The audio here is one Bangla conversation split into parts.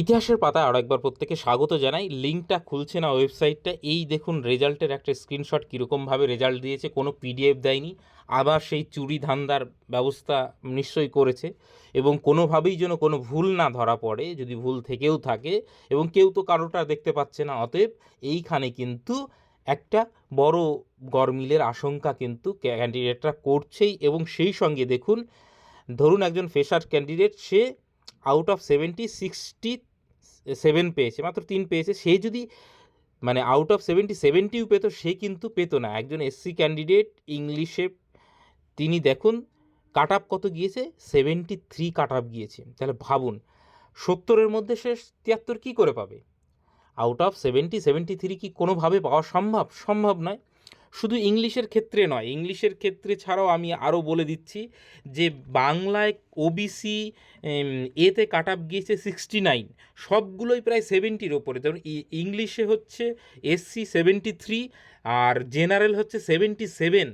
ইতিহাসের পাতায় আরও একবার প্রত্যেকে স্বাগত জানাই। লিঙ্কটা খুলছে না ওয়েবসাইটটা। এই দেখুন, রেজাল্টের একটা স্ক্রিনশট কীরকমভাবে রেজাল্ট দিয়েছে, কোনো পিডিএফ দেয়নি। আবার সেই চুরি ধান্দার ব্যবস্থা নিশ্চয়ই করেছে এবং কোনোভাবেই যেন কোনো ভুল না ধরা পড়ে, যদি ভুল থেকেও থাকে এবং কেউ তো কারোটা দেখতে পাচ্ছে না। অতএব এইখানে কিন্তু একটা বড় গরমিলের আশঙ্কা কিন্তু ক্যান্ডিডেটরা করছেই এবং সেই সঙ্গে দেখুন, ধরুন একজন fresher candidate say out of seventy sixty seven পেয়েছে, মাত্র তিন পেয়েছে। সে যদি মানে আউট অফ সেভেন্টি সেভেন্টিও পেত, সে কিন্তু পেতো না। একজন এসসি ক্যান্ডিডেট ইংলিশে তিনি দেখুন কাট আপ কত গিয়েছে? সেভেন্টি থ্রি কাট আপ গিয়েছে। তাহলে ভাবুন, সত্তরের মধ্যে সে তিয়াত্তর কী করে পাবে? Out of seventy seventy three কি কোনোভাবে পাওয়া সম্ভব? সম্ভব নয়। শুধু ইংলিশের ক্ষেত্রে নয়, ইংলিশের ক্ষেত্রে ছাড়াও আমি আরও বলে দিচ্ছি যে বাংলায় ওবিসি এতে কাট আপ গিয়েছে সিক্সটি নাইন সবগুলোই প্রায় সেভেন্টির ওপরে। যেমন ইংলিশে হচ্ছে এসসি সেভেন্টি থ্রি আর জেনারেল হচ্ছে সেভেন্টি সেভেন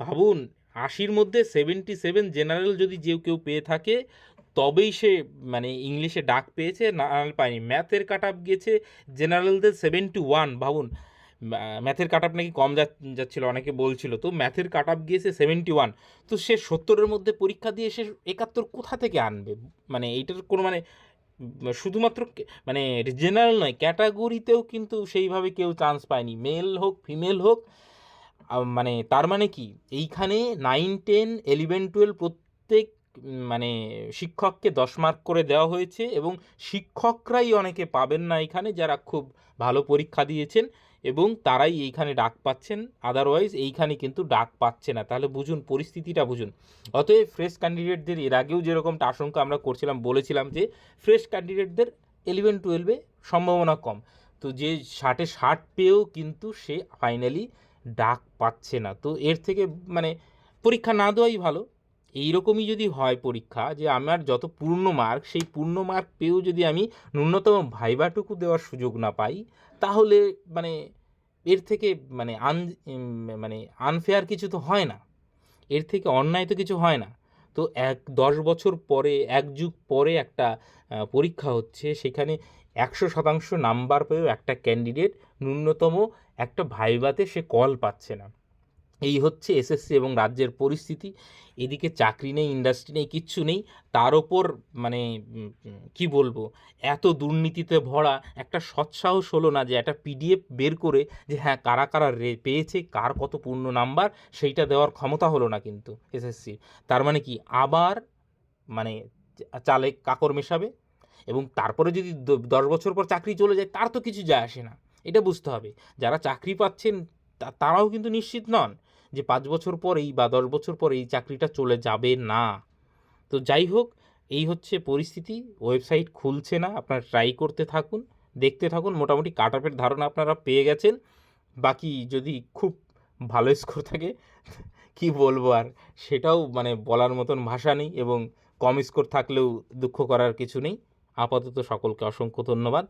ভাবুন, আশির মধ্যে সেভেন্টি সেভেন জেনারেল যদি যে কেউ পেয়ে থাকে, তবেই সে মানে ইংলিশে ডাক পেয়েছে, না পায়নি। ম্যাথের কাট আপ গিয়েছে জেনারেলদের সেভেন্টি ওয়ান ভাবুন। ম্যাথের কাট নাকি কম যা, যাচ্ছিল, অনেকে বলছিল। তো ম্যাথের কাট আপ গিয়েছে সেভেন্টি ওয়ান তো সে সত্তরের মধ্যে পরীক্ষা দিয়ে সে একাত্তর কোথা থেকে আনবে? মানে এইটার কোনো মানে শুধুমাত্র মানে জেনারেল নয় ক্যাটাগরিতেও কিন্তু সেইভাবে কেউ চান্স পায়নি। মেল হোক ফিমেল হোক মানে তার মানে কি? এইখানে নাইন টেন এলিভেন টুয়েলভ প্রত্যেক মানে শিক্ষককে দশ মার্ক করে দেওয়া হয়েছে এবং শিক্ষকরাই অনেকে পাবেন না এখানে যারা খুব ভালো পরীক্ষা দিয়েছেন এবং তারাই এইখানে ডাক পাচ্ছেন। আদারওয়াইজ এইখানে কিন্তু ডাক পাচ্ছে না। তাহলে বুঝুন, পরিস্থিতিটা বুঝুন। অতএব ফ্রেশ ক্যান্ডিডেটদের এর আগেও যেরকমটা আশঙ্কা আমরা করছিলাম, বলেছিলাম যে ফ্রেশ ক্যান্ডিডেটদের ইলেভেন টুয়েলভে সম্ভাবনা কম। তো যে ষাটে ষাট পেয়েও কিন্তু সে ফাইনালি ডাক পাচ্ছে না। তো এর থেকে মানে পরীক্ষা না দেওয়াই ভালো। এইরকমই যদি হয় পরীক্ষা যে আমার যত পূর্ণ মার্ক সেই পূর্ণ মার্ক পেয়েও যদি আমি ন্যূনতম ভাইবাটুকু দেওয়ার সুযোগ না পাই, তাহলে মানে এর থেকে মানে আন মানে আনফেয়ার কিছু তো হয় না। এর থেকে অন্যায় তো কিছু হয় না। তো এক, দশ বছর পরে, এক যুগ পরে একটা পরীক্ষা হচ্ছে, সেখানে একশো শতাংশ নাম্বার পেয়েও একটা ক্যান্ডিডেট ন্যূনতম একটা ভাইবাতে সে কল পাচ্ছে না। এই হচ্ছে এসএসসি এবং রাজ্যের পরিস্থিতি। এদিকে চাকরি নেই ইন্ডাস্ট্রি নেই, কিচ্ছু নেই। তার ওপর মানে কি বলব? এত দুর্নীতিতে ভরা, একটা সৎসাহস হলো না যে একটা পিডিএফ বের করে যে হ্যাঁ কারা কারা রে, পেয়েছে, কার কত পূর্ণ নাম্বার, সেইটা দেওয়ার ক্ষমতা হলো না কিন্তু এসএসসি তার মানে কি? আবার মানে চালে কাকর মেশাবে এবং তারপরে যদি দশ বছর পর চাকরি চলে যায়, তার তো কিছু যায় আসে না। এটা বুঝতে হবে। যারা চাকরি পাচ্ছেন তারাও কিন্তু নিশ্চিত নন। যে পাঁচ বছর পরেই বা দশ বছর পরে এই চাকরিটা চলে যাবে না। তো যাই হোক, এই হচ্ছে পরিস্থিতি। ওয়েবসাইট খুলছে না, আপনারা ট্রাই করতে থাকুন, দেখতে থাকুন। মোটামুটি কাট আপের ধারণা আপনারা পেয়ে গেছেন। বাকি যদি খুব ভালো স্কোর থাকে, কি বলব আর? সেটাও মানে বলার মতন ভাষা নেই এবং কম স্কোর থাকলেও দুঃখ করার কিছু নেই। আপাতত সকলকে অসংখ্য ধন্যবাদ।